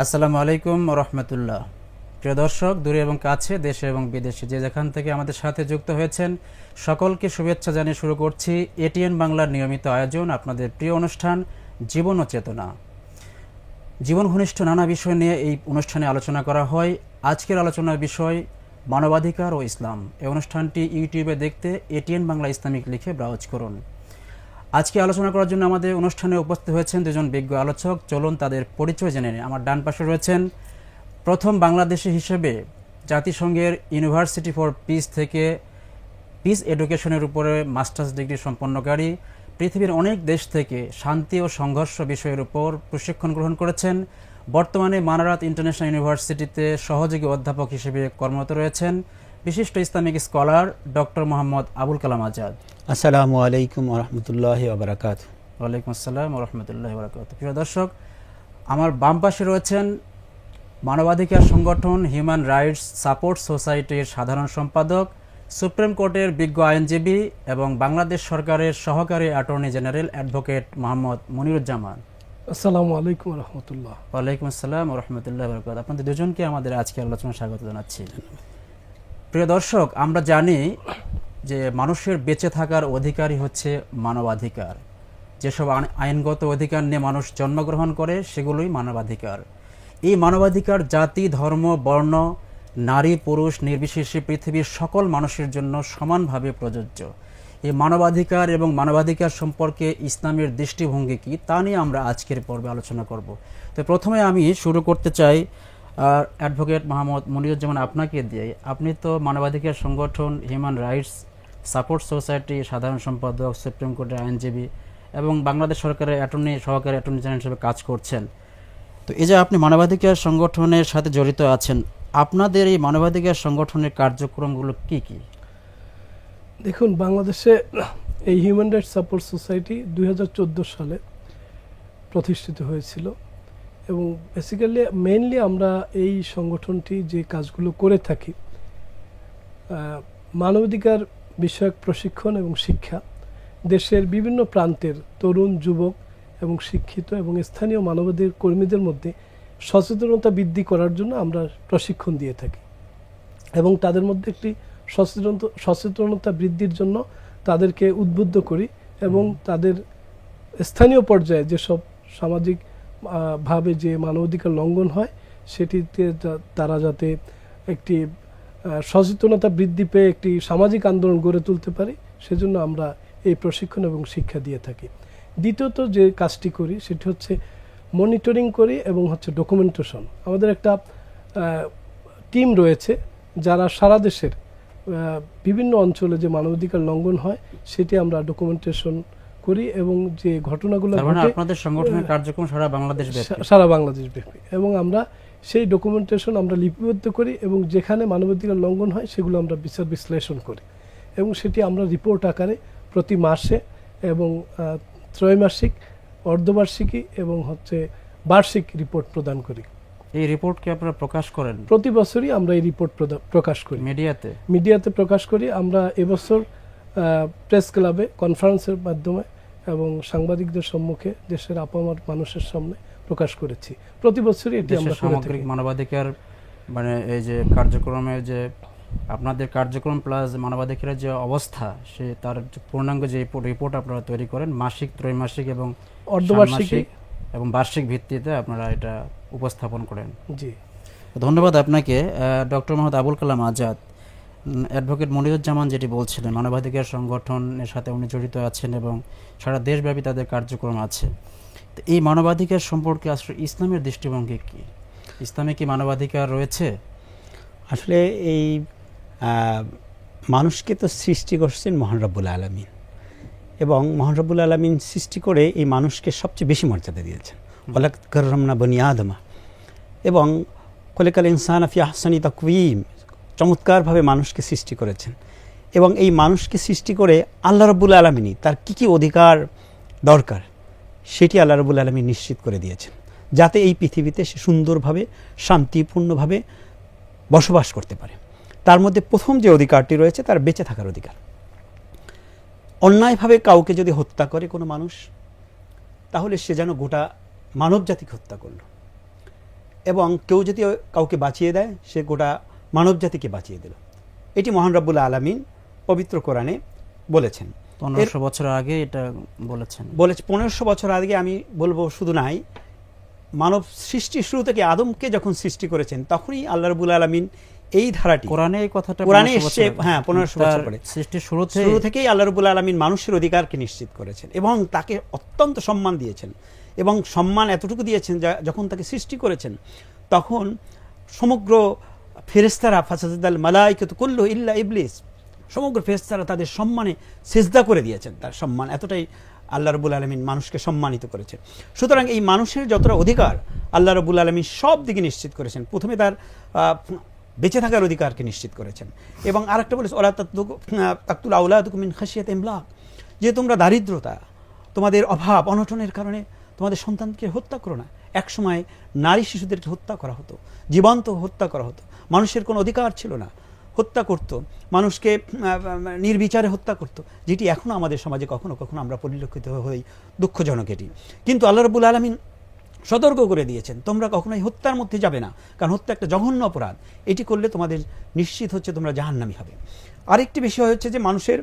আসসালামু আলাইকুম রহমতুল্লাহ। প্রিয় দর্শক, দূরে এবং কাছে, দেশে এবং বিদেশে যে যেখান থেকে আমাদের সাথে যুক্ত হয়েছেন, সকলকে শুভেচ্ছা জানিয়ে শুরু করছি এটিএন বাংলার নিয়মিত আয়োজন, আপনাদের প্রিয় অনুষ্ঠান, জীবন ও চেতনা। জীবন ঘনিষ্ঠ নানা বিষয় নিয়ে এই অনুষ্ঠানে আলোচনা করা হয়। আজকের আলোচনার বিষয়, মানবাধিকার ও ইসলাম। এই অনুষ্ঠানটি ইউটিউবে দেখতে এটিএন বাংলা ইসলামিক লিখে ব্রাউজ করুন। আজকে আলোচনা করার জন্য আমাদের অনুষ্ঠানে উপস্থিত হয়েছেন দুজন বিজ্ঞ আলোচক। চলুন তাদের পরিচয় জেনে নিই। আমার ডান পাশে রয়েছেন প্রথম বাংলাদেশি হিসেবে জাতিসংঘের ইউনিভার্সিটি ফর পিস থেকে পিস এডুকেশনের উপরে মাস্টার্স ডিগ্রি সম্পন্নকারী। পৃথিবীর অনেক দেশ থেকে শান্তি ও সংঘর্ষ বিষয়ের উপর প্রশিক্ষণ গ্রহণ করেছেন। বর্তমানে মানারাত ইন্টারন্যাশনাল ইউনিভার্সিটিতে সহযোগী অধ্যাপক হিসেবে কর্মরত রয়েছেন। বিশিষ্ট Islamic scholar doctor Mohammad Abul Kalam Azad. আসসালামু আলাইকুম রহমতুল্লাহ বারাকাত ওয়ালাইকুম আসসালাম রহমতুল্লাহ বরাকাত প্রিয় দর্শক আমার বাম পাশে রয়েছেন মানবাধিকার সংগঠন হিউম্যান রাইটস সাপোর্ট সোসাইটির সাধারণ সম্পাদক সুপ্রিম কোর্টের বিজ্ঞ আইনজীবী এবং বাংলাদেশ সরকারের সহকারী attorney general advocate Mohammad Moniruzzaman. আসসালামু আলাইকুম রহমতুল্লাহ। ওয়ালাইকুম আসসালাম রহমতুল্লাহ বরকাত আপনাদের দুজনকে আমাদের আজকে আলোচনা স্বাগত জানাচ্ছি। প্রিয় দর্শক, আমরা জানি যে মানুষের বেঁচে থাকার অধিকারই হচ্ছে মানবাধিকার। যেসব আইন- আইনগত অধিকার নিয়ে মানুষ জন্মগ্রহণ করে, সেগুলোই মানবাধিকার। এই মানবাধিকার জাতি, ধর্ম, বর্ণ, নারী, পুরুষ, নির্বিশেষে পৃথিবীর সকল মানুষের জন্য সমানভাবে প্রযোজ্য। এই মানবাধিকার এবং মানবাধিকার সম্পর্কে ইসলামের দৃষ্টিভঙ্গি কি, তা নিয়ে আমরা আজকের পর্বে আলোচনা করব। তো প্রথমে আমি শুরু করতে চাই অ্যাডভোকেট মোহাম্মদ মনিরুজ্জামান আপনাকে দিয়ে, আপনি তো মানবাধিকার সংগঠন হিউম্যান রাইটস সাপোর্ট সোসাইটি সাধারণ সম্পাদক, সুপ্রিম কোর্টের আইনজীবী এবং বাংলাদেশ সরকারের অ্যাটর্নি সহকারী অ্যাটর্নি জেনারেল হিসেবে কাজ করছেন। তো এই যে আপনি মানবাধিকার সংগঠনের সাথে জড়িত আছেন, আপনাদের এই মানবাধিকার সংগঠনের কার্যক্রমগুলো কি কি? দেখুন, বাংলাদেশে এই হিউম্যান রাইটস সাপোর্ট সোসাইটি দুই হাজার চোদ্দ সালে প্রতিষ্ঠিত হয়েছিল। এবং বেসিক্যালি মেনলি আমরা এই সংগঠনটি যে কাজগুলো করে থাকি মানবাধিকার বিষয়ক প্রশিক্ষণ এবং শিক্ষা দেশের বিভিন্ন প্রান্তের তরুণ যুবক এবং শিক্ষিত এবং স্থানীয় মানবাধিকার কর্মীদের মধ্যে সচেতনতা বৃদ্ধি করার জন্য আমরা প্রশিক্ষণ দিয়ে থাকি। এবং তাদের মধ্যে একটি সচেতন সচেতনতা বৃদ্ধির জন্য তাদেরকে উদ্বুদ্ধ করি এবং তাদের স্থানীয় পর্যায়ে যেসব সামাজিক ভাবে যে মানবাধিকার লঙ্ঘন হয়, সেটিতে তারা যাতে একটি সচেতনতা বৃদ্ধি পেয়ে একটি সামাজিক আন্দোলন গড়ে তুলতে পারি, সেজন্য আমরা এই প্রশিক্ষণ এবং শিক্ষা দিয়ে থাকি। দ্বিতীয়ত যে কাজটি করি, সেটি হচ্ছে মনিটরিং করি এবং হচ্ছে ডকুমেন্টেশন। আমাদের একটা টিম রয়েছে যারা সারা দেশের বিভিন্ন অঞ্চলে যে মানবাধিকার লঙ্ঘন হয়, সেটি আমরা ডকুমেন্টেশন করি এবং যে ঘটনাগুলো মানে আপনাদের সংগঠনের কার্যক্রম সারা বাংলাদেশ সারা বাংলাদেশ ব্যাপী। এবং আমরা সেই ডকুমেন্টেশন আমরা লিপিবদ্ধ করি এবং যেখানে মানবাধিকার লঙ্ঘন হয় সেগুলো আমরা বিচার বিশ্লেষণ করি। এবং সেটি আমরা রিপোর্ট আকারে প্রতি মাসে এবং ত্রৈমাসিক অর্ধবার্ষিকী এবং হচ্ছে বার্ষিক রিপোর্ট প্রদান করি। এই রিপোর্টকে আপনারা প্রকাশ করেন? প্রতি বছরই আমরা এই রিপোর্ট প্রকাশ করি। মিডিয়াতে মিডিয়াতে প্রকাশ করি। আমরা এবছর প্রেস ক্লাবে কনফারেন্সের মাধ্যমে এবং সাংবাদিকদের সম্মুখে দেশের আপামার মানুষের সামনে প্রকাশ করেছি। প্রতি বছরই এটি আমরা সামগ্রিক মানবাধিকার মানে এই যে কার্যক্রমের যে আপনাদের কার্যক্রম প্লাস মানবাধিকারের যে অবস্থা সে তার পূর্ণাঙ্গ যে রিপোর্ট আপনারা তৈরি করেন মাসিক ত্রৈমাসিক এবং অর্ধবার্ষিক। এবং বার্ষিক ভিত্তিতে আপনারা এটা উপস্থাপন করেন। জি। ধন্যবাদ আপনাকে ডক্টর মোহাম্মদ আবুল কালাম আজাদ। অ্যাডভোকেট মনিরুজ্জামান যেটি বলছিলেন, মানবাধিকার সংগঠনের সাথে উনি জড়িত আছেন এবং সারা দেশব্যাপী তাদের কার্যক্রম আছে। তো এই মানবাধিকার সম্পর্কে আসলে ইসলামের দৃষ্টিভঙ্গি কি? ইসলামে কি মানবাধিকার রয়েছে? আসলে এই মানুষকে তো সৃষ্টি করছেন মহান রব্বুল আলমিন। এবং মহান রব্বুল আলমিন সৃষ্টি করে এই মানুষকে সবচেয়ে বেশি মর্যাদা দিয়েছেন। ওলাক করমনা বনি আদমা। এবং কলেকাল ইনসান আফি আহসানি তাকুইম চমৎকারভাবে মানুষকে সৃষ্টি করেছেন। এবং এই মানুষকে সৃষ্টি করে আল্লাহ রব্বুল আলমিনই তার কী কী অধিকার দরকার, সেটি আল্লাহ রব্বুল আলমী নিশ্চিত করে দিয়েছেন। যাতে এই পৃথিবীতে সে সুন্দরভাবে, শান্তিপূর্ণভাবে বসবাস করতে পারে। তার মধ্যে প্রথম যে অধিকারটি রয়েছে, তার বেঁচে থাকার অধিকার। অন্যায়ভাবে কাউকে যদি হত্যা করে কোনো মানুষ, তাহলে সে যেন গোটা মানব জাতিকে হত্যা করল। এবং কেউ যদি কাউকে বাঁচিয়ে দেয়, সে গোটা মানবজাতিকে বাঁচিয়ে দিল। এটি মহান রব্বুল আলমিন পবিত্র কোরআনে বলেছেন। পনেরোশো বছর আগে এটা বলেছেন। বলেছে পনেরোশো বছর আগে আমি বলব শুধু নাই মানব সৃষ্টি শুরু থেকে আদমকে যখন সৃষ্টি করেছেন তখনই আল্লাহ রবুল আলমিন এই ধারাটি কোরআনে এই কথাটা কোরআনে 1500 এসছে, হ্যাঁ, পনেরোশো বছর পরে। সৃষ্টির শুরুতে শুরু থেকেই আল্লাহ রবুল আলমিন মানুষের অধিকারকে নিশ্চিত করেছেন এবং তাকে অত্যন্ত সম্মান দিয়েছেন এবং সম্মান এতটুকু দিয়েছেন যা যখন তাকে সৃষ্টি করেছেন তখন সমগ্র ফেরেস্তারা ফাসাদাল মালাইকে তো করল ইল্লা ইবলিস, সমগ্র ফেরেস্তারা তাদের সম্মানে সেজদা করে দিয়েছেন। তার সম্মান এতটাই আল্লাহ রবুল আলমিন মানুষকে সম্মানিত করেছে সুতরাং এই মানুষের যতটা অধিকার আল্লাহ রবুল আলমিন সব দিকে নিশ্চিত করেছেন। প্রথমে তার বেঁচে থাকার অধিকারকে নিশ্চিত করেছেন। এবং আরেকটা বলেছে ওরা তাকতুল আউলাদুকুমিন খাসিয়াত ইমলাক যে তোমরা দারিদ্রতা, তোমাদের অভাব, অনটনের কারণে তোমাদের সন্তানকে হত্যা করো না। একসময় নারী শিশুদেরকে হত্যা করা হতো, জীবন্ত হত্যা করা হতো। মানুষের কোনো অধিকার ছিল না। হত্যা করত। মানুষকে নির্বিচারে হত্যা করত। যেটি এখনও আমাদের সমাজে কখনো কখনো আমরা পরিলক্ষিত হই, দুঃখজনক এটি। কিন্তু আল্লাহ রবুল আলমিন সতর্ক করে দিয়েছেন, তোমরা কখনোই হত্যার মধ্যে যাবে না। কারণ হত্যা একটা জঘন্য অপরাধ। এটি করলে তোমাদের নিশ্চিত হচ্ছে তোমরা জাহান্নামী হবে। আরেকটি বিষয় হচ্ছে যে মানুষের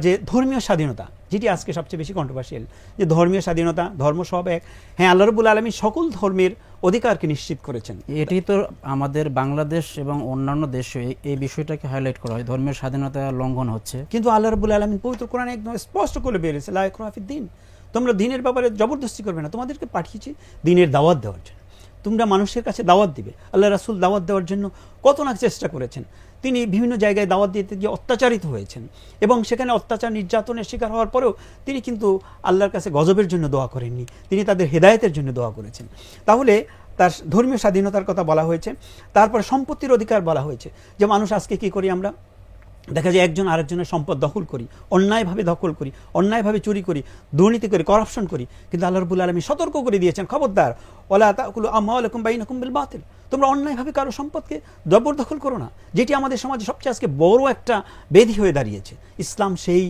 যে ধর্মীয় স্বাধীনতা যেটি আজকে সবচেয়ে বেশি কন্ট্রোভার্সিয়াল যে ধর্মীয় স্বাধীনতা ধর্ম সব এক। হ্যাঁ আল্লাহ রবুল আলমী সকল ধর্মের অধিকারকে নিশ্চিত করেছেন। এটি তো আমাদের বাংলাদেশ এবং অন্যান্য দেশে এই- বিষয়টাকে হাইলাইট করা হয়। ধর্মীয় স্বাধীনতা লঙ্ঘন হচ্ছে। কিন্তু আল্লাহ রবুল আলমিন পবিত্র কোরআনে একদম স্পষ্ট করে বেরিয়েছে লাইকরাফির দিন। তোমরা দিনের ব্যাপারে জবরদস্তি করবে না তোমাদেরকে পাঠিয়েছি দিনের দাওয়াত দেওয়ার জন্য। তোমরা মানুষের কাছে দাওয়াত দিবে। আল্লাহ রাসুল দাওয়াত দেওয়ার জন্য কত না চেষ্টা করেছেন। তিনি বিভিন্ন জায়গায় দাওয়াত দিতে গিয়ে অত্যাচারিত হয়েছেন। এবং সেখানে অত্যাচার নির্যাতনের শিকার হওয়ার পরেও তিনি কিন্তু আল্লাহর কাছে গজবের জন্য দোয়া করেননি। তিনি তাদের হেদায়তের জন্য দোয়া করেছেন। তাহলে তার ধর্মীয় স্বাধীনতার কথা বলা হয়েছে। তারপর সম্পত্তির অধিকার বলা হয়েছে যে মানুষ আজকে কি করি আমরা? দেখা যায় একজন আরেকজনের সম্পদ দখল করি, অন্যায়ভাবে দখল করি, অন্যায়ভাবে চুরি করি, দুর্নীতি করি করাপশন করি। কিন্তু আল্লাহ রবুল আলমী সতর্ক করে দিয়েছেন, খবরদার ওলা তাকুল আমালকুম বাইন বিল বাতিল। তোমরা অন্যায়ভাবে কারও সম্পদকে জবরদখল করো না, যেটি আমাদের সমাজে সবচেয়ে আজকে বড় একটা বেধি হয়ে দাঁড়িয়েছে। ইসলাম সেই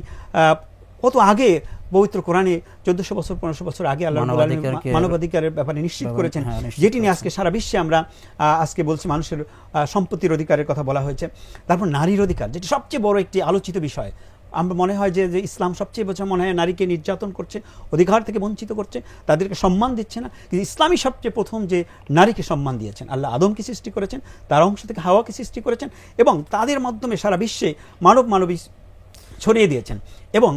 কত আগে পবিত্র কোরআনে চোদ্দশো বছর পনেরোশো বছর আগে আল্লাহ মানবাধিকারের ব্যাপারে নিশ্চিত করেছেন। হ্যাঁ, যেটি নিয়ে আজকে সারা বিশ্বে আমরা আজকে বলছি মানুষের সম্পত্তির অধিকারের কথা বলা হয়েছে। তারপর নারীর অধিকার যেটি সবচেয়ে বড় একটি আলোচিত বিষয়। আমরা মনে হয় যে যে ইসলাম সবচেয়ে বছর মনে হয় নারীকে নির্যাতন করছে অধিকার থেকে বঞ্চিত করছে তাদেরকে সম্মান দিচ্ছে না। কিন্তু ইসলামই সবচেয়ে প্রথম যে নারীকে সম্মান দিয়েছেন। আল্লাহ আদমকে সৃষ্টি করেছেন তার অংশ থেকে হাওয়াকে সৃষ্টি করেছেন এবং তাদের মাধ্যমে সারা বিশ্বে মানব মানবী ছড়িয়ে দিয়েছেন। এবং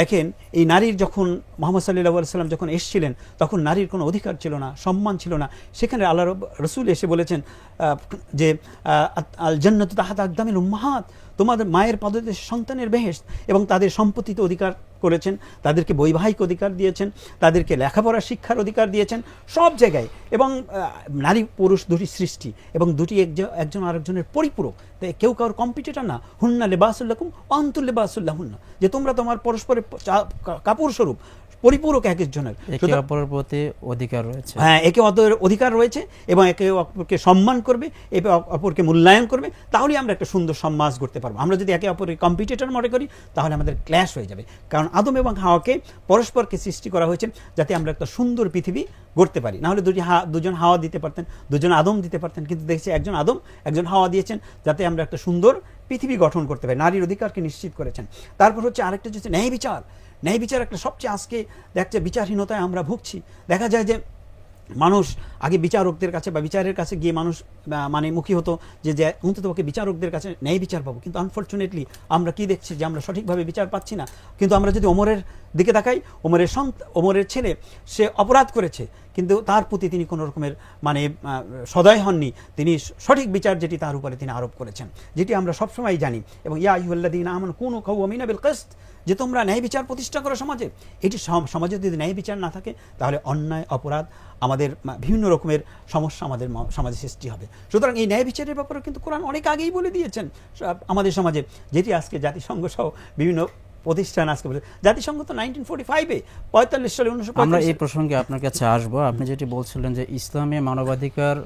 দেখেন, এই নারীর যখন মোহাম্মদ সাল্লাহ সাল্লাম যখন এসেছিলেন, তখন নারীর কোনো অধিকার ছিল না, সম্মান ছিল না। সেখানে আল্লাহ রসুল এসে বলেছেন যে আল জন্নত তাহাত আকদামিল উম্মাহাত। তোমাদের মায়ের পদদেশে সন্তানের বেহেস্ত এবং তাদের সম্পত্তিতে অধিকার করেছেন, তাদেরকে বৈবাহিক অধিকার দিয়েছেন, তাদেরকে লেখাপড়া শিক্ষার অধিকার দিয়েছেন, সব জায়গায়। এবং নারী পুরুষ দুটি সৃষ্টি এবং দুটি একজন আরেকজনের পরিপূরক। তাই কেউ কারোর কম্পিটিটার না। হুন্না লেবাসুল্লাকুম অন্তুল লেবাসুল্লাহ হুন্না যে তোমরা তোমার পরস্পরের কাপড় স্বরূপ পরিপূরক এক একজনের। একে অপরের প্রতি অধিকার রয়েছে। হ্যাঁ একে অপরের অধিকার রয়েছে এবং একে অপরকে সম্মান করবে একে অপরকে মূল্যায়ন করবে তাহলেই আমরা একটা সুন্দর সমাজ করতে পারব। আমরা যদি একে অপরের কম্পিটিটর মনে করি তাহলে আমাদের ক্ল্যাশ হয়ে যাবে। কারণ আদম এবং হাওয়াকে পরস্পরকে সৃষ্টি করা হয়েছে যাতে আমরা একটা সুন্দর পৃথিবী গড়তে পারি। নাহলে দুটি হা দুজন হাওয়া দিতে পারতেন দুজন আদম দিতে পারতেন। কিন্তু দেখছি একজন আদম একজন হাওয়া দিয়েছেন যাতে আমরা একটা সুন্দর পৃথিবী গঠন করতে পারি। নারীর অধিকারকে নিশ্চিত করেছেন। তারপর হচ্ছে আরেকটা হচ্ছে ন্যায় বিচার ন্যায় বিচার একটা সবচেয়ে আজকে দেখছে বিচারহীনতায় আমরা ভুগছি। দেখা যায় যে মানুষ আগে বিচারকদের কাছে বা বিচারের কাছে গিয়ে মানুষ মানে মুখী হতো যে যে অন্তত ওকে বিচারকদের কাছে ন্যায় বিচার পাবো। কিন্তু আনফর্চুনেটলি আমরা কি দেখছি যে, আমরা সঠিকভাবে বিচার পাচ্ছি না। কিন্তু আমরা যদি ওমরের দিকে তাকাই, ওমরের সন্ত, ওমরের ছেলে, সে অপরাধ করেছে। কিন্তু তার প্রতি তিনি কোনো রকমের মানে সদয় হননি। তিনি সঠিক বিচার যেটি তার উপরে তিনি আরোপ করেছেন, যেটি আমরা সবসময় জানি। এবং ইয়া ইহুল্লাদিন আমান কোন কৌ আমিনা বিল কস্ত যে তোমরা ন্যায় বিচার প্রতিষ্ঠা করো সমাজে। এটি সমাজে যদি ন্যায় বিচার না থাকে, তাহলে অন্যায়, অপরাধ আমাদের বিভিন্ন রকমের সমস্যা আমাদের সমাজে সৃষ্টি হবে। সুতরাং এই ন্যায় বিচারের ব্যাপারে কিন্তু কোরআন অনেক আগেই বলে দিয়েছেন। আমাদের সমাজে যেটি আজকে জাতিসংঘ সহ বিভিন্ন প্রতিষ্ঠান আজকে বলে জাতিসংঘ তো নাইনটিন ফোর্টি ফাইভে, পঁয়তাল্লিশ সালে উনিশশো আমরা এই প্রসঙ্গে আপনার কাছে আসব। আপনি যেটি বলছিলেন যে ইসলামে মানবাধিকার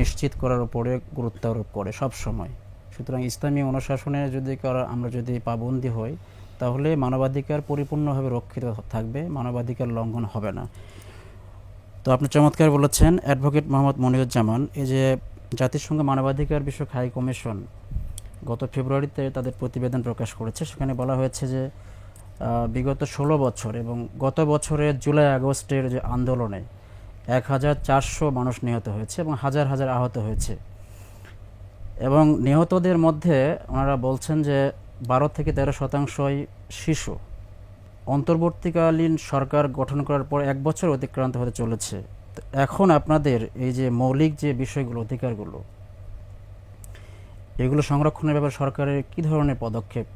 নিশ্চিত করার উপরে গুরুত্ব আরোপ করে সব সময় সুতরাং ইসলামী অনুশাসনে যদি আমরা যদি পাবন্দি হই তাহলে মানবাধিকার পরিপূর্ণভাবে রক্ষিত থাকবে, মানবাধিকার লঙ্ঘন হবে না। তো আপনি চমৎকার বলেছেন, অ্যাডভোকেট মোহাম্মদ মনিরুজ্জামান, এই যে জাতিসংঘ মানবাধিকার বিষয়ক হাই কমিশন গত ফেব্রুয়ারিতে তাদের প্রতিবেদন প্রকাশ করেছে, সেখানে বলা হয়েছে যে বিগত ষোলো বছর এবং গত বছরের জুলাই আগস্টের যে আন্দোলনে এক হাজার চারশো মানুষ নিহত হয়েছে এবং হাজার হাজার আহত হয়েছে। এবং নিহতদের মধ্যে ওনারা বলছেন যে বারো থেকে তেরো শতাংশই শিশু। অন্তর্বর্তীকালীন সরকার গঠন করার পর এক বছর অতিক্রান্ত হতে চলেছে। এখন আপনাদের এই যে মৌলিক যে বিষয়গুলো, অধিকারগুলো, এগুলো সংরক্ষণের ব্যাপারে সরকারের কি ধরনের পদক্ষেপ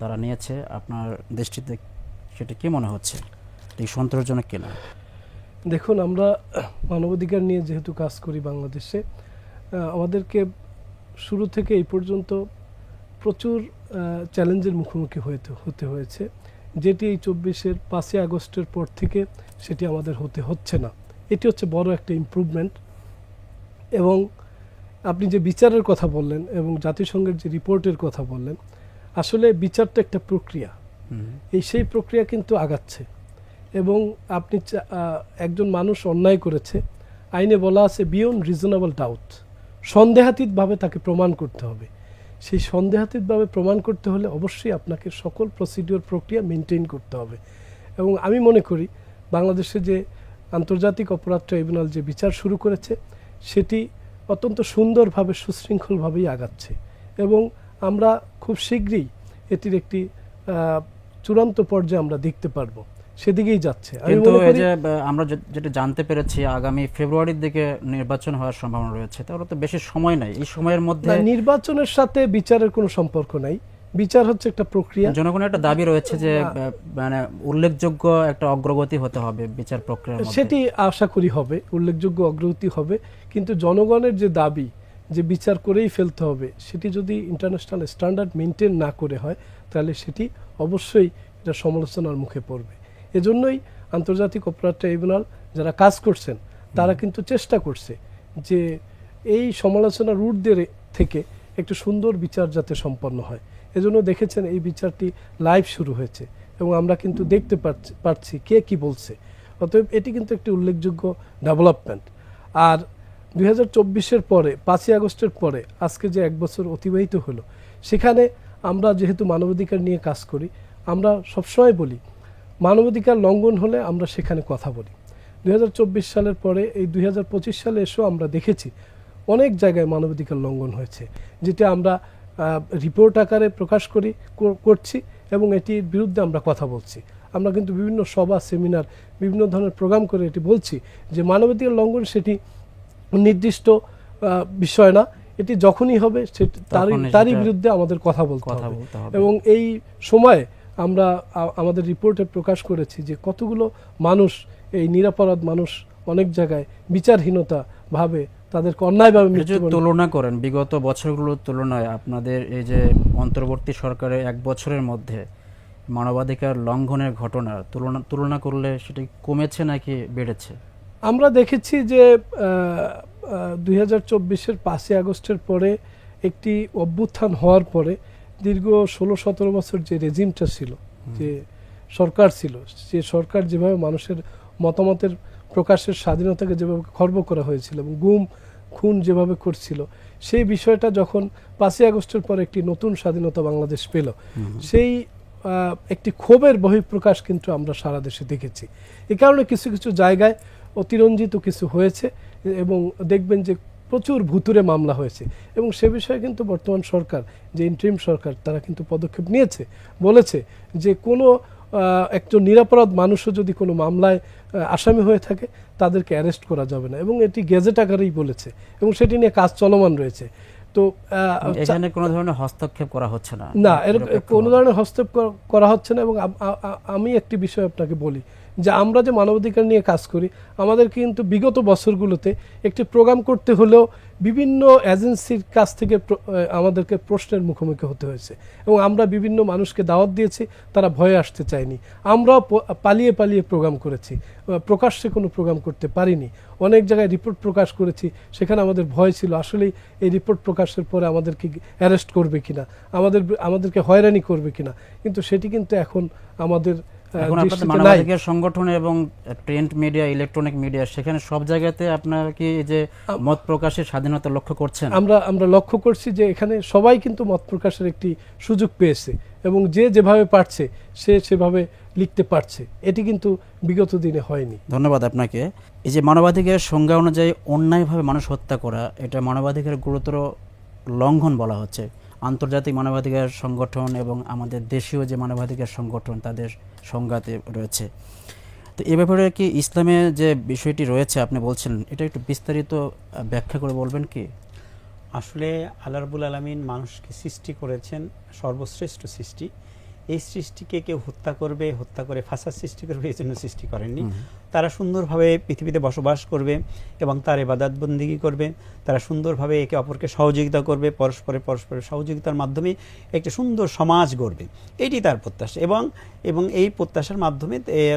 তারা নিয়েছে? আপনার দৃষ্টিতে সেটা কি মনে হচ্ছে? এই সন্তোষজনক কিনা? দেখুন, আমরা মানবাধিকার নিয়ে যেহেতু কাজ করি বাংলাদেশে আমাদেরকে শুরু থেকে এই পর্যন্ত প্রচুর চ্যালেঞ্জের মুখোমুখি হতে হতে হয়েছে। যেটি এই চব্বিশের পাঁচই আগস্টের পর থেকে সেটি আমাদের হতে হচ্ছে না। এটি হচ্ছে বড় একটা ইমপ্রুভমেন্ট এবং আপনি যে বিচারের কথা বললেন এবং জাতিসংঘের যে রিপোর্টের কথা বললেন আসলে বিচারটা একটা প্রক্রিয়া। এই সেই প্রক্রিয়া কিন্তু আগাচ্ছে এবং আপনি একজন মানুষ অন্যায় করেছে আইনে বলা আছে বিয়ন্ড রিজনেবল ডাউট সন্দেহাতীতভাবে তাকে প্রমাণ করতে হবে। সেই সন্দেহাতীতভাবে প্রমাণ করতে হলে অবশ্যই আপনাকে সকল প্রসিডিওর প্রক্রিয়া মেনটেন করতে হবে। এবং আমি মনে করি, বাংলাদেশে যে আন্তর্জাতিক অপরাধ ট্রাইব্যুনাল যে বিচার শুরু করেছে, সেটি অত্যন্ত সুন্দরভাবে, সুশৃঙ্খলভাবেই আগাচ্ছে। এবং আমরা খুব শীঘ্রই এটির একটি চূড়ান্ত পর্যায়ে আমরা দেখতে পারব। সেদিকেই যাচ্ছে। কিন্তু এই যে আমরা যেটা জানতে পেরেছি আগামী ফেব্রুয়ারির দিকে নির্বাচন হওয়ার সম্ভাবনা রয়েছে তাহলে তো বেশি সময় নাই। এই সময়ের মধ্যে নির্বাচনের সাথে বিচারের কোনো সম্পর্ক নাই। বিচার হচ্ছে একটা প্রক্রিয়া। জনগণের একটা দাবি রয়েছে যে মানে উল্লেখযোগ্য একটা অগ্রগতি হতে হবে বিচার প্রক্রিয়ার মধ্যে। সেটি আশা করি হবে উল্লেখযোগ্য অগ্রগতি হবে। কিন্তু জনগণের যে দাবি যে বিচার করেই ফেলতে হবে সেটি যদি ইন্টারন্যাশনাল স্ট্যান্ডার্ড মেনটেন না করে হয় তাহলে সেটি অবশ্যই এটা সমালোচনার মুখে পড়বে। এজন্যই আন্তর্জাতিক অপরাধ ট্রাইব্যুনাল যারা কাজ করছেন তারা কিন্তু চেষ্টা করছে যে এই সমালোচনার ঊর্ধ্বে থেকে একটু সুন্দর বিচার যাতে সম্পন্ন হয়। এজন্য দেখেছেন এই বিচারটি লাইভ শুরু হয়েছে এবং আমরা কিন্তু দেখতে পাচ্ছি পাচ্ছি কে কি বলছে। অতএব এটি কিন্তু একটি উল্লেখযোগ্য ডেভেলপমেন্ট। আর দুই হাজার চব্বিশের পরে পাঁচই আগস্টের পরে আজকে যে এক বছর অতিবাহিত হলো সেখানে আমরা যেহেতু মানবাধিকার নিয়ে কাজ করি আমরা সবসময় বলি মানবাধিকার লঙ্ঘন হলে আমরা সেখানে কথা বলি। দু হাজার চব্বিশ সালের পরে এই দুই হাজার পঁচিশ সালে এসেও আমরা দেখেছি অনেক জায়গায় মানবাধিকার লঙ্ঘন হয়েছে যেটা আমরা রিপোর্ট আকারে প্রকাশ করি কর- করছি এবং এটির বিরুদ্ধে আমরা কথা বলছি। আমরা কিন্তু বিভিন্ন সভা সেমিনার বিভিন্ন ধরনের প্রোগ্রাম করে এটি বলছি যে মানবাধিকার লঙ্ঘন সেটি নির্দিষ্ট বিষয় না। এটি যখনই হবে সেটি তারই তারই বিরুদ্ধে আমাদের কথা বলতে হবে। এবং এই সময়ে আমরা আমাদের রিপোর্টে প্রকাশ করেছি যে কতগুলো মানুষ এই নিরাপরাধ মানুষ অনেক জায়গায় বিচারহীনতা ভাবে তাদেরকে অন্যায়ভাবে তুলনা করেন বিগত বছরগুলোর তুলনায় আপনাদের এই যে অন্তর্বর্তী সরকারের এক বছরের মধ্যে মানবাধিকার লঙ্ঘনের ঘটনা তুলনা তুলনা করলে সেটা কমেছে নাকি বেড়েছে? আমরা দেখেছি যে দুই হাজার চব্বিশের পাঁচই আগস্টের পরে একটি অভ্যুত্থান হওয়ার পরে দীর্ঘ ষোলো সতেরো বছর যে রেজিমটা ছিল যে সরকার ছিল যে সরকার যেভাবে মানুষের মতামতের প্রকাশের স্বাধীনতাকে যেভাবে খর্ব করা হয়েছিল এবং গুম খুন যেভাবে করছিল সেই বিষয়টা যখন পাঁচই আগস্টের পর একটি নতুন স্বাধীনতা বাংলাদেশ পেল সেই একটি ক্ষোভের বহিঃপ্রকাশ কিন্তু আমরা সারা দেশে দেখেছি। এ কারণে কিছু কিছু জায়গায় অতিরঞ্জিত কিছু হয়েছে এবং দেখবেন যে প্রচুর ভুতুরে মামলা হয়েছে। এবং সে বিষয়ে কিন্তু বর্তমান সরকার যে ইন্ট্রিম সরকার তারা কিন্তু পদক্ষেপ নিয়েছে। বলেছে যে কোনো একজন নিরাপরাধ মানুষও যদি কোনো মামলায় আসামি হয়ে থাকে তাদেরকে অ্যারেস্ট করা যাবে না। এবং এটি গেজেট আকারেই বলেছে। এবং সেটি নিয়ে কাজ চলমান রয়েছে। তো এখানে কোনো ধরনের হস্তক্ষেপ করা হচ্ছে না। না এরকম কোনো ধরনের হস্তক্ষেপ করা- হচ্ছে না। এবং আমি একটি বিষয় আপনাকে বলি। যে আমরা যে মানবাধিকার নিয়ে কাজ করি, আমাদের কিন্তু বিগত বছরগুলোতে একটি প্রোগ্রাম করতে হলেও বিভিন্ন এজেন্সির কাছ থেকে আমাদেরকে প্রশ্নের মুখোমুখি হতে হয়েছে এবং আমরা বিভিন্ন মানুষকে দাওয়াত দিয়েছি, তারা ভয়ে আসতে চায়নি। আমরাও পালিয়ে পালিয়ে প্রোগ্রাম করেছি। প্রকাশ্যে কোনো প্রোগ্রাম করতে পারিনি। অনেক জায়গায় রিপোর্ট প্রকাশ করেছি, সেখানে আমাদের ভয় ছিল, আসলেই এই রিপোর্ট প্রকাশের পরে আমাদেরকে অ্যারেস্ট করবে কিনা, আমাদের, আমাদেরকে হয়রানি করবে কিনা, কিন্তু সেটি কিন্তু এখন আমাদের এখন আপনাদের মানবাধিকার সংগঠন এবং প্রিন্ট মিডিয়া ইলেকট্রনিক মিডিয়া সেখানে সব জায়গাতে আপনার কি যে মত প্রকাশের স্বাধীনতা লক্ষ্য করছেন? আমরা আমরা লক্ষ্য করছি যে এখানে সবাই কিন্তু মত প্রকাশের একটি সুযোগ পেয়েছে এবং যে যেভাবে পারছে সে সেভাবে লিখতে পারছে। এটি কিন্তু বিগত দিনে হয়নি। ধন্যবাদ আপনাকে। এই যে মানবাধিকারের সংজ্ঞা অনুযায়ী অন্যায়ভাবে মানুষ হত্যা করা এটা মানবাধিকারের গুরুতর লঙ্ঘন বলা হচ্ছে। আন্তর্জাতিক মানবাধিকার সংগঠন এবং আমাদের দেশীয় যে মানবাধিকার সংগঠন, তাদের সংঘাতে রয়েছে। তো এ ব্যাপারে কি ইসলামে যে বিষয়টি রয়েছে, আপনি বলছেন এটা একটু বিস্তারিত ব্যাখ্যা করে বলবেন কি? আসলে আল্লাহরবুল আলমিন মানুষকে সৃষ্টি করেছেন, সর্বশ্রেষ্ঠ সৃষ্টি। এই সৃষ্টিকে কেউ হত্যা করবে হত্যা করে ফাঁসার সৃষ্টি করবে এই জন্য সৃষ্টি করেননি। তারা সুন্দরভাবে পৃথিবীতে বসবাস করবে এবং তার এবাদাত বন্দিগি করবে। তারা সুন্দরভাবে একে অপরকে সহযোগিতা করবে পরস্পরে পরস্পরের সহযোগিতার মাধ্যমে একটি সুন্দর সমাজ গড়বে। এটি তার প্রত্যাশা এবং এবং এই প্রত্যাশার মাধ্যমে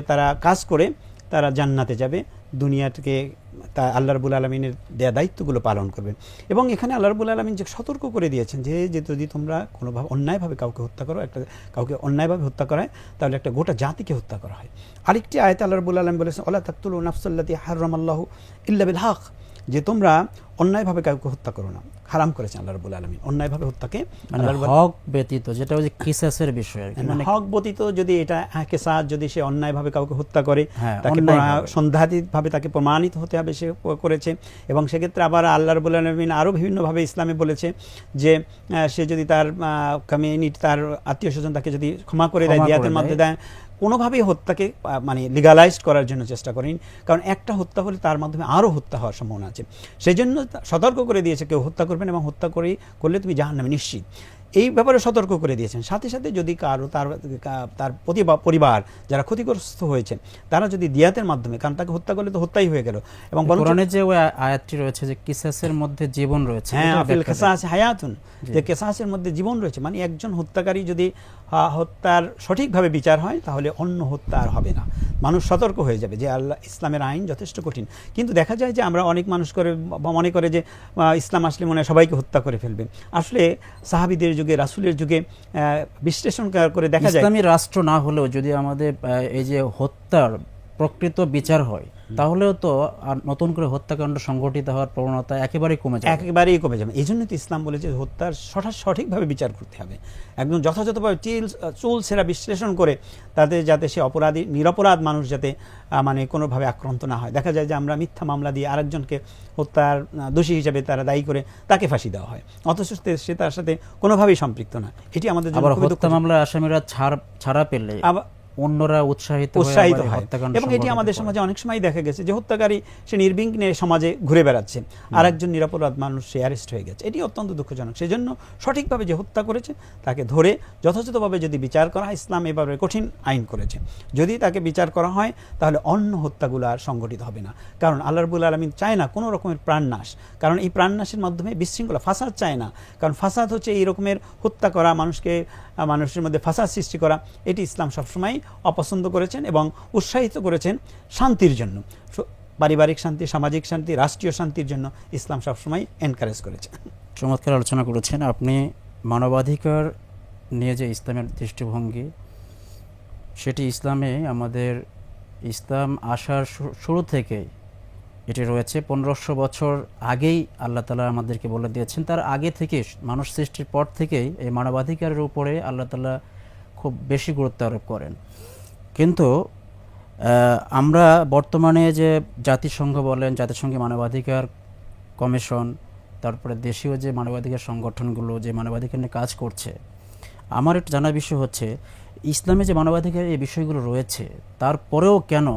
তারা কাজ করে তারা জান্নাতে যাবে। দুনিয়াটাকে তা আল্লাহ রবুল আলমিনের দেয়া দায়িত্বগুলো পালন করবেন। এবং এখানে আল্লাহ রবুল আলমিন যে সতর্ক করে দিয়েছেন যে যে যদি তোমরা কোনোভাবে অন্যায়ভাবে কাউকে হত্যা করো, একটা কাউকে অন্যায়ভাবে হত্যা করায়, তাহলে একটা গোটা জাতিকে হত্যা করা হয়। আরেকটি আয়তে আল্লাহ রবুল আলম বলেছেন আল্লাহ তাক্তুল নাফসাল্লাতি হারাম আল্লাহ ইল্লাবিল হক। যে তোমরা অন্যায়ভাবে কাউকে হত্যা করো না। হারাম করেছেন আল্লাহ রবুল আলমিন। অন্যায়ভাবে হত্যাকে মানে হক ব্যতীত যেটা ওই যে কিসাসের বিষয় আর মানে হক ব্যতীত যদি এটা হ্যাঁ, কেসাত যদি সে অন্যায়ভাবে কাউকে হত্যা করে হ্যাঁ, তাকে। সন্ধ্যাতীতভাবে তাকে প্রমাণিত হতে হবে সে করেছে। এবং সেক্ষেত্রে আবার আল্লাহ রবুল আলমিন আরও বিভিন্নভাবে ইসলামে বলেছে যে সে যদি তার কমিউনিটি তার আত্মীয় স্বজন তাকে যদি ক্ষমা করে দেয় দিয়াতের মধ্যে দেয় কোনোভাবেই হত্যাকে মানে লিগালাইজ করার জন্য চেষ্টা করেন। কারণ একটা হত্যা হলে তার মাধ্যমে আরও হত্যা হওয়ার সম্ভাবনা আছে। সেই জন্য সতর্ক করে দিয়েছে, কেউ হত্যা করবেন এবং হত্যা করে, করলে তুমি জাহান নামে নিশ্চিত। এই ব্যাপারে সতর্ক করে দিয়েছেন। সাথে সাথে যদি কারও তার তার পরিবার যারা ক্ষতিগ্রস্ত হয়েছেন তারা যদি দিয়াতের মাধ্যমে কারণ তাকে হত্যা করলে তো হত্যাই হয়ে গেল। এবং কোরআনে যে ওই আয়াতটি রয়েছে যে কিসাসের মধ্যে জীবন রয়েছে হ্যাঁ আফিল। কেসাস হায়াতুন। যে কেসাসের মধ্যে জীবন রয়েছে মানে একজন হত্যাকারী যদি হত্যার সঠিকভাবে বিচার হয় তাহলে অন্য হত্যা আর হবে না। মানুষ সতর্ক হয়ে যাবে যে আল্লাহ, ইসলামের আইন যথেষ্ট কঠিন। কিন্তু দেখা যায় যে আমরা অনেক মানুষ করে মনে করে যে ইসলাম আসলে মনে সবাইকে হত্যা করে ফেলবে। আসলে সাহাবিদের যুগে, রাসুলের যুগে বিশ্লেষণ করে দেখা যায় ইসলামী রাষ্ট্র না হলেও যদি আমাদের এই যে হত্যার প্রকৃত বিচার হয় তাহলেও তো আর নতুন করে হত্যাকাণ্ড সংঘটিত হওয়ার প্রবণতা একেবারেই কমে যায় একেবারেই কমে যাবে। এই জন্য তো ইসলাম বলেছে হত্যার সঠা সঠিকভাবে বিচার করতে হবে। একদম যথাযথভাবে চিল চুল সেরা বিশ্লেষণ করে তাতে যাতে সে অপরাধী নিরপরাধ মানুষ যাতে মানে কোনোভাবে আক্রান্ত না হয়। দেখা যায় যে আমরা মিথ্যা মামলা দিয়ে আরেকজনকে হত্যার দোষী হিসাবে তারা দায়ী করে তাকে ফাঁসি দেওয়া হয়। অথচ সে- সে তার সাথে কোনোভাবেই সম্পৃক্ত না। এটি আমাদের আবার হত্যা মামলার আসামিরা ছাড় ছাড়া পেলে। আবার অন্যরা উৎসাহিত উৎসাহিত হয়। এবং এটি আমাদের সমাজে অনেক সময় দেখা গেছে যে হত্যাকারী সে নির্বিঘ্নে সমাজে ঘুরে বেড়াচ্ছে। আর একজন নিরাপরাধ মানুষ সে অ্যারেস্ট হয়ে গেছে। এটি অত্যন্ত দুঃখজনক। সেজন্য সঠিকভাবে যে হত্যা করেছে তাকে ধরে যথাযথভাবে যদি বিচার করা হয় ইসলাম এভাবে কঠিন আইন করেছে। যদি তাকে বিচার করা হয় তাহলে অন্য হত্যাগুলো আর সংগঠিত হবে না। কারণ আল্লাহ রবুল আলমিন চায় না কোনো রকমের প্রাণনাশ। কারণ এই প্রাণনাশের মাধ্যমে বিশৃঙ্খলা ফাসাদ চায় না। কারণ ফাসাদ হচ্ছে এই রকমের হত্যা করা মানুষকে মানুষের মধ্যে ফাসাদ সৃষ্টি করা, এটি ইসলাম সবসময় অপছন্দ করেছেন এবং উৎসাহিত করেছেন শান্তির জন্য। পারিবারিক শান্তি, সামাজিক শান্তি, রাষ্ট্রীয় শান্তির জন্য ইসলাম সবসময় এনকারেজ করেছে। চমৎকার আলোচনা করেছেন। আপনি মানবাধিকার নিয়ে যে ইসলামের দৃষ্টিভঙ্গি, সেটি ইসলামে আমাদের ইসলাম আসার শুরু থেকেই এটি রয়েছে পনেরোশো বছর আগেই আল্লাহ তালা আমাদেরকে বলে দিয়েছেন। তার আগে থেকে, মানুষ সৃষ্টির পর থেকেই এই মানবাধিকারের উপরে আল্লাহ তালা খুব বেশি গুরুত্ব আরোপ করেন। কিন্তু আমরা বর্তমানে যে জাতিসংঘ বলেন, জাতিসংঘে মানবাধিকার কমিশন, তারপরে দেশীয় যে মানবাধিকার সংগঠনগুলো, যে মানবাধিকার নিয়ে কাজ করছে, আমার একটু জানার বিষয় হচ্ছে, ইসলামে যে মানবাধিকার এই বিষয়গুলো রয়েছে, তারপরেও কেন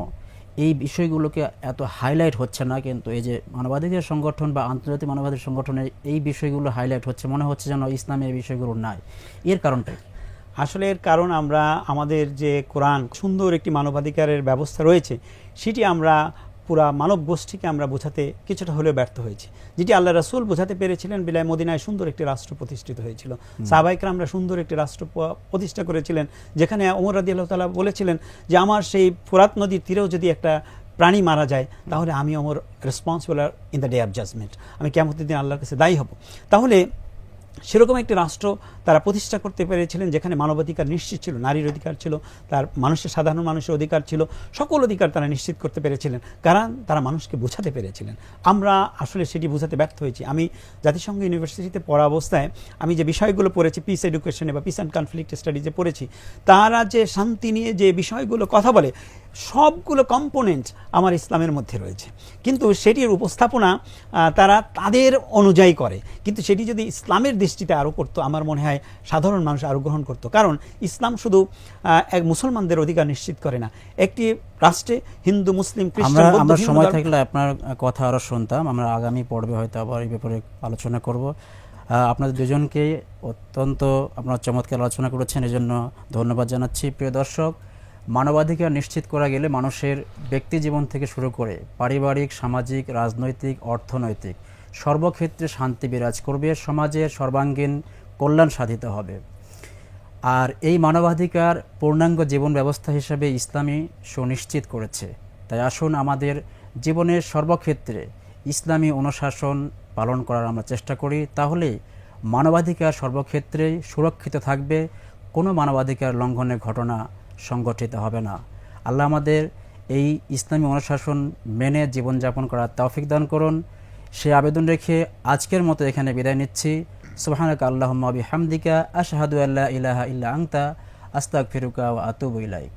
এই বিষয়গুলোকে এত হাইলাইট হচ্ছে না, কিন্তু এই যে মানবাধিকার সংগঠন বা আন্তর্জাতিক মানবাধিকার সংগঠনে এই বিষয়গুলো হাইলাইট হচ্ছে, মনে হচ্ছে যেন ইসলামের বিষয়গুলো নাই। এর কারণটা আসলে এর কারণ আমরা আমাদের যে কোরআন সুন্দর একটি মানবাধিকারের ব্যবস্থা রয়েছে, সেটি আমরা পুরা মানব গোষ্ঠীকে আমরা বোঝাতে কিছুটা হলেও ব্যর্থ হয়েছি। যেটি আল্লাহ রাসূল বোঝাতে পেরেছিলেন বিলাই মদিনায় সুন্দর একটি রাষ্ট্র প্রতিষ্ঠিত হয়েছিল। সাহাবাইকরা আমরা সুন্দর একটি রাষ্ট্র প্রতিষ্ঠা করেছিলেন যেখানে ওমর রাদি আল্লাহ তালা বলেছিলেন যে আমার সেই ফোরাত নদীর তীরেও যদি একটা প্রাণী মারা যায় তাহলে আমি আমার responsible in the day of judgment আমি কেমন দিন আল্লাহর কাছে দায়ী হব। তাহলে সেরকম একটি রাষ্ট্র তারা প্রতিষ্ঠা করতে পেরেছিলেন যেখানে মানবাধিকার নিশ্চিত ছিল, নারীর অধিকার ছিল, তার মানুষের, সাধারণ মানুষের অধিকার ছিল, সকল অধিকার তারা নিশ্চিত করতে পেরেছিলেন। কারণ তারা মানুষকে বোঝাতে পেরেছিলেন। আমরা আসলে সেটি বোঝাতে ব্যর্থ হয়েছি। আমি জাতিসংঘ ইউনিভার্সিটিতে পড়া অবস্থায় আমি যে বিষয়গুলো পড়েছি পিস এডুকেশনে বা পিস অ্যান্ড কনফ্লিক্ট স্টাডিজে পড়েছি, তারা যে শান্তি নিয়ে যে বিষয়গুলো কথা বলে সবগুলো কম্পোনেন্ট আমার ইসলামের মধ্যে রয়েছে। কিন্তু সেটির উপস্থাপনা তারা তাদের অনুযায়ী করে। কিন্তু সেটি যদি ইসলামের দৃষ্টিতে আরও করতো আমার মনে হয় সাধারণ মানুষ আরও গ্রহণ করতো। কারণ ইসলাম শুধু এক মুসলমানদের অধিকার নিশ্চিত করে না। একটি রাষ্ট্রে হিন্দু মুসলিম আমরা আমরা সময় থাকলে আপনার কথা আরও শুনতাম। আমরা আগামী পর্বে হয়তো আবার এই ব্যাপারে আলোচনা করব। আপনাদের দুজনকে অত্যন্ত আপনার চমৎকার আলোচনা করেছেন। এজন্য ধন্যবাদ জানাচ্ছি। প্রিয় দর্শক মানবাধিকার নিশ্চিত করা গেলে মানুষের ব্যক্তি জীবন থেকে শুরু করে পারিবারিক, সামাজিক, রাজনৈতিক, অর্থনৈতিক সর্বক্ষেত্রে শান্তি বিরাজ করবে সমাজের সর্বাঙ্গীন কল্যাণ সাধিত হবে। আর এই মানবাধিকার পূর্ণাঙ্গ জীবন ব্যবস্থা হিসেবে ইসলামী সুনিশ্চিত করেছে। তাই আসুন আমাদের জীবনের সর্বক্ষেত্রে ইসলামী অনুশাসন পালন করার আমরা চেষ্টা করি। তাহলে মানবাধিকার সর্বক্ষেত্রেই সুরক্ষিত থাকবে। কোনো মানবাধিকার লঙ্ঘনের ঘটনা সংঘটিত হবে না। আল্লাহ আমাদের এই ইসলামী অনুশাসন মেনে জীবনযাপন করার তৌফিক দান করুন। সে আবেদন রেখে আজকের মতো এখানে বিদায় নিচ্ছি। সুবহানাক আল্লাহুম্মা বিহামদিকা, আশাহাদু আল্লাহ ইলাহা ইল্লা আংতা আস্তাক ফিরুকা ও আতুব ইলাইক।